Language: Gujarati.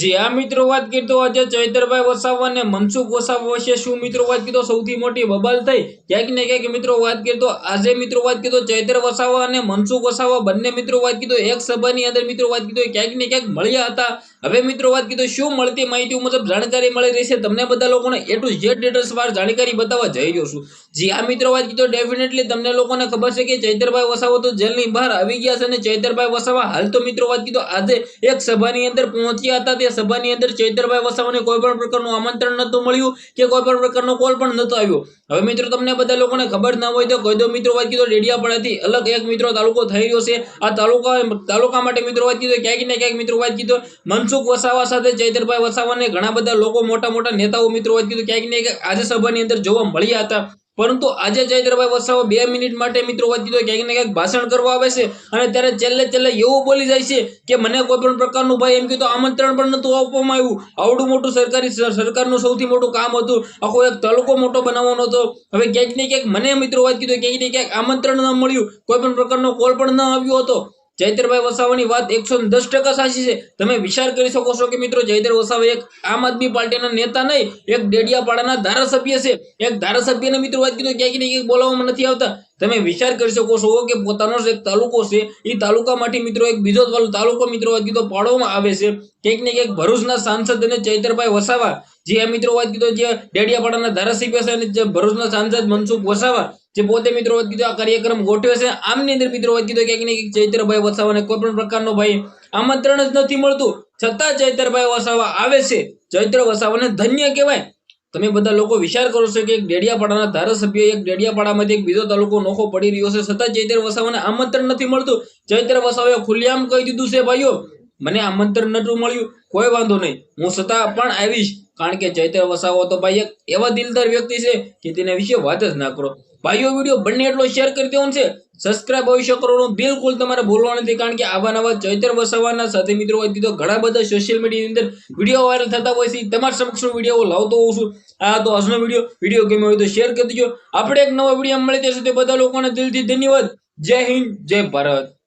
જી આ મિત્રો, વાત કરતો આજે ચૈતરભાઈ વસાવા અને મનસુખ વસાવા વિશે શું, મિત્રો, વાત કરતો સૌથી મોટી બબાલ થઈ. ક્યાંક ને ક્યાંક, મિત્રો, વાત કરતો આજે, મિત્રો, વાત કરતો ચૈતર વસાવા અને મનસુખ વસાવા બંને, મિત્રો, વાત કીધો એક સભાની અંદર, મિત્રો, વાત કીધો ક્યાંક ને ક્યાંક મળ્યા હતા. હવે, મિત્રો, વાત કીધો શું મળતી માહિતી મુજબ જાણકારી મળી રહી છે, તમને બધા લોકોને એ ટુ ઝેડ ડિટેલ્સ વાર જાણકારી બતાવવા જઈ રહ્યો છું. જી આ મિત્રો, વાત કીધો ડેફિનેટલી તમને લોકોને ખબર છે કે ચૈતરભાઈ વસાવા તો જેલની બહાર આવી ગયા છે અને ચૈતરભાઈ વસાવા હાલ તો મિત્રો, વાત કીધો, આજે એક સભાની અંદર પહોંચ્યા હતા. તે સભાની અંદર ચૈતરભાઈ વસાવાને કોઈ પણ પ્રકારનું આમંત્રણ નહોતું મળ્યું કે કોઈ પણ પ્રકારનો કોલ પણ નહોતો આવ્યો. હવે મિત્રો, તમને બધા લોકોને ખબર ના હોય તો કહી દો, મિત્રો, વાત કીધો, ડેડિયાપાડાથી અલગ એક મિત્રો તાલુકો થઈ રહ્યો છે. આ તાલુકા તાલુકા માટે મિત્રો, વાત કીધો, ક્યાંક ને ક્યાંક મિત્રો, વાત કીધો, મનસુખ વસાવા સાથે ચૈતરભાઈ વસાવાને ઘણા બધા લોકો મોટા મોટા નેતાઓ મિત્રો, વાત કીધું, ક્યાંક ને ક્યાંક આજે સભાની અંદર જોવા મળ્યા હતા. પરંતુ આજે ચૈત્રભાઈ વસાવા બે મિનિટ માટે મિત્રો વાત કીધો ક્યાંક ને ક્યાંક ભાષણ કરવા આવે છે અને ત્યારે છેલ્લે છેલ્લે એવું બોલી જાય છે કે મને કોઈ પણ પ્રકારનું ભાઈ એમ કીધું આમંત્રણ પણ નતું આપવામાં આવ્યું. આવડું મોટું સરકારી સર- સરકારનું સૌથી મોટું કામ હતું આખો એક તલકો મોટો બનાવવાનો હતો. હવે ક્યાંક ને ક્યાંક મને મિત્રો વાત કીધું ક્યાંક ને ક્યાંક આમંત્રણ ન મળ્યું. કોઈ પણ પ્રકારનો કોલ પણ ન આવ્યો હતો. ચૈતરભાઈ વસાવાની વાત એકસો દસ ટકા સાચી છે. તમે વિચાર કરી શકો છો કે મિત્રો ચૈતર વસાવા એક આમ આદમી પાર્ટીના નેતા નહીં, એક ડેડિયાપાડાના ધારાસભ્ય છે. એક ધારાસભ્યને મિત્રો વાત કીધું ક્યાંક ને ક્યાંક બોલાવવામાં નથી આવતા. તમે વિચાર કરી શકો છો કે પોતાનો એક તાલુકો છે. એ તાલુકામાંથી મિત્રો એક બીજો તાલુ- તાલુકો મિત્રો વાત કીધો, પાડવામાં આવે છે. ક્યાંક ને ક્યાંક ભરૂચના સાંસદ અને ચૈતરભાઈ વસાવા, જે આ મિત્રો વાત કીધો, જે ડેડિયાપાડાના ધારાસભ્ય છે અને ભરૂચના સાંસદ મનસુખ વસાવા જે પોતે મિત્રો કીધો આ કાર્યક્રમ ગોઠવે છે, આમની અંદર મિત્રો કીધું ક્યાંક ને ક્યાંક ચૈતરભાઈ વસાવાને કોઈ પણ પ્રકારનો ભાઈ આમંત્રણ જ નથી મળતું. છતાં ચૈત્રભાઈ વસાવા આવે છે. ચૈત્ર વસાવાને ધન્ય કહેવાય. તમે બધા લોકો વિચાર કરો છો કે એક ડેડિયાપાડાના ધારાસભ્ય, એક ડેડિયાપાડામાંથી એક બીજો તાલુકો નોખો પડી રહ્યો છે. છતાં ચૈતર વસાવાને આમંત્રણ નથી મળતું. ચૈત્ર વસાવાએ ખુલ્લેઆમ કહી દીધું છે, ભાઈઓ મને આમંત્રણ નતું મળ્યું. કોઈ વાંધો નહીં. હું છતાં પણ આવીશ. કારણ કે ચૈત્ર વસાવો તો ભાઈ એક એવા દિલદાર વ્યક્તિ છે કે તેના વિશે વાત જ ના કરો. ભાઈઓ, વીડિયો બંને એટલો શેર કરી દેવાનો છે. સબસ્ક્રાઇબ અવશ્ય કરવાનું. બિલકુલ તમારે ભૂલવાનું નથી, કારણ કે આવા નવા ચૈતર વસાવાના સાથે મિત્રો હોય તો ઘણા બધા સોશિયલ મીડિયાની અંદર વીડિયો વાયરલ થતા હોય છે. તમારા સમક્ષ વીડિયો લાવતો હોઉં છું. આ તો આજનો વીડિયો. વીડિયો ગમ્યો હોય તો શેર કરી દેજો. આપણે એક નવો વીડિયો મળી જશે તે બધા લોકોને દિલથી ધન્યવાદ. જય હિન્દ, જય ભારત.